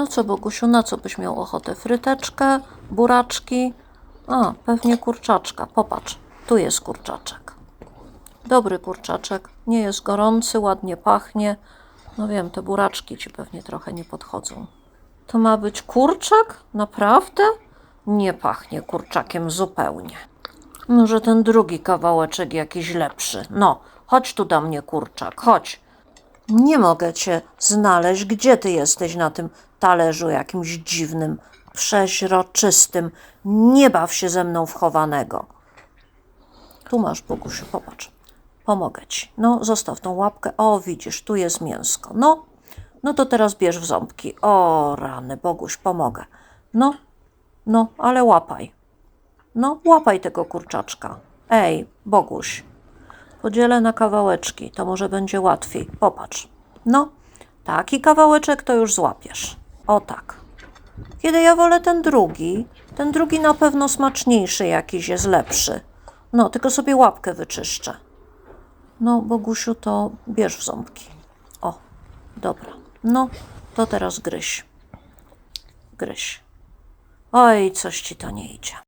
No co, Bogusiu, na co byś miał ochotę? Fryteczkę, buraczki? A, pewnie kurczaczka. Popatrz, tu jest kurczaczek. Dobry kurczaczek, nie jest gorący, ładnie pachnie. No wiem, te buraczki ci pewnie trochę nie podchodzą. To ma być kurczak? Naprawdę? Nie pachnie kurczakiem zupełnie. Może ten drugi kawałeczek jakiś lepszy. No, chodź tu do mnie, kurczak, chodź. Nie mogę cię znaleźć. Gdzie ty jesteś na tym talerzu jakimś dziwnym, przeźroczystym? Nie baw się ze mną wchowanego. Tu masz, Bogusiu, popatrz. Pomogę ci. No, zostaw tą łapkę. O, widzisz, tu jest mięsko. No, no to teraz bierz w ząbki. O, rany, Boguś, pomogę. No, no, ale łapaj. No, łapaj tego kurczaczka. Ej, Boguś, podzielę na kawałeczki, to może będzie łatwiej. Popatrz. No, taki kawałeczek to już złapiesz. O tak. Kiedy ja wolę ten drugi, ten drugi na pewno smaczniejszy jakiś jest lepszy. No, tylko sobie łapkę wyczyszczę. No, Bogusiu, to bierz w ząbki. O, dobra. No, to teraz gryź. Gryź. Oj, coś ci to nie idzie.